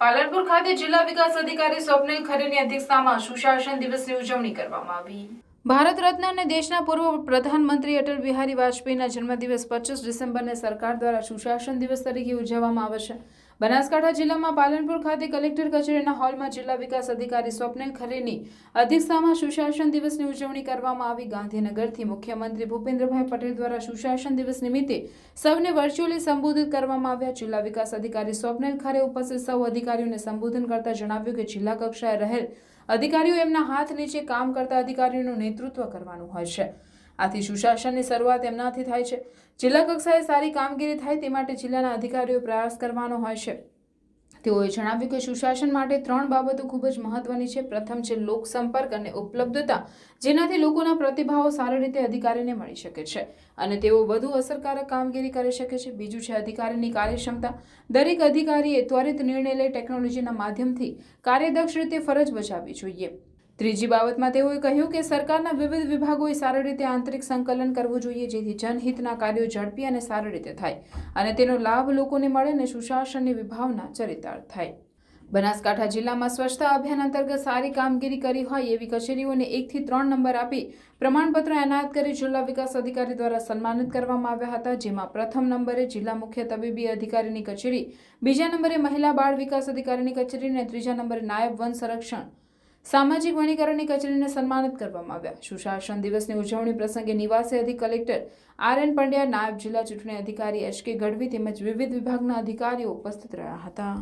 પાલનપુર ખાતે જિલ્લા વિકાસ અધિકારી સ્વપ્નિલ ખરેની અધ્યક્ષતામાં સુશાસન દિવસની ઉજવણી કરવામાં આવી. ભારત રત્ન અને દેશના પૂર્વ પ્રધાનમંત્રી અટલ બિહારી વાજપેયીના જન્મદિવસ પચીસ ડિસેમ્બરને સરકાર દ્વારા સુશાસન દિવસ તરીકે ઉજવવામાં આવે છે. બનાસકાંઠા જિલ્લામાં પાલનપુર ખાતે કલેક્ટર કચેરીના હોલમાં જિલ્લા વિકાસ અધિકારી સ્વપ્નિલ ખરેની અધ્યક્ષતામાં સુશાસન દિવસની ઉજવણી કરવામાં આવી. ગાંધીનગરથી મુખ્યમંત્રી ભૂપેન્દ્રભાઈ પટેલ દ્વારા સુશાસન દિવસ નિમિત્તે સૌને વર્ચ્યુઅલી સંબોધિત કરવામાં આવ્યા. જિલ્લા વિકાસ અધિકારી સ્વપ્નિલ ખરે ઉપસ્થિત સૌ અધિકારીઓને સંબોધન કરતા જણાવ્યું કે જિલ્લા કક્ષાએ રહેલ અધિકારીઓ એમના હાથ નીચે કામ કરતા અધિકારીઓનું નેતૃત્વ કરવાનું હોય છે. આથી સુશાસનની શરૂઆત એમનાથી થાય છે. જિલ્લા કક્ષાએ સારી કામગીરી થાય તે માટે જિલ્લાના અધિકારીઓ પ્રયાસ કરવાનો હોય છે. તેઓએ જણાવ્યું કે સુશાસન માટે ત્રણ બાબતો ખૂબ જ મહત્વની છે. પ્રથમ છે લોક સંપર્ક અને ઉપલબ્ધતા, જેનાથી લોકોના પ્રતિભાવો સારી રીતે અધિકારીને મળી શકે છે અને તેઓ વધુ અસરકારક કામગીરી કરી શકે છે. બીજું છે અધિકારીની કાર્યક્ષમતા. દરેક અધિકારીએ ત્વરિત નિર્ણય લઈ ટેકનોલોજીના માધ્યમથી કાર્યદક્ષ રીતે ફરજ બજાવવી જોઈએ. ત્રીજી બાબતમાં તેઓએ કહ્યું કે સરકારના વિવિધ વિભાગોએ સારી રીતે આંતરિક સંકલન કરવું જોઈએ, જેથી જનહિતના કાર્યો ઝડપી અને સારી રીતે થાય અને તેનો લાભ લોકોને મળે અને સુશાસનની વિભાવના ચરિતાર્થ થાય. બનાસકાંઠા જિલ્લામાં સ્વચ્છતા અભિયાન અંતર્ગત સારી કામગીરી કરી હોય એવી કચેરીઓને એકથી ત્રણ નંબર આપી પ્રમાણપત્ર એનાયત કરી જિલ્લા વિકાસ અધિકારી દ્વારા સન્માનિત કરવામાં આવ્યા હતા, જેમાં પ્રથમ નંબરે જિલ્લા મુખ્ય તબીબી અધિકારીની કચેરી, બીજા નંબરે મહિલા બાળ વિકાસ અધિકારીની કચેરી અને ત્રીજા નંબરે નાયબ વન સંરક્ષણ સામાજિક વનીકરણની કચેરીને સન્માનિત કરવામાં આવ્યા. સુશાસન દિવસની ઉજવણી પ્રસંગે નિવાસી અધિક કલેક્ટર આર એન પંડ્યા, નાયબ જિલ્લા ચૂંટણી અધિકારી એચ કે ગઢવી તેમજ વિવિધ વિભાગના અધિકારીઓ ઉપસ્થિત રહ્યા હતા.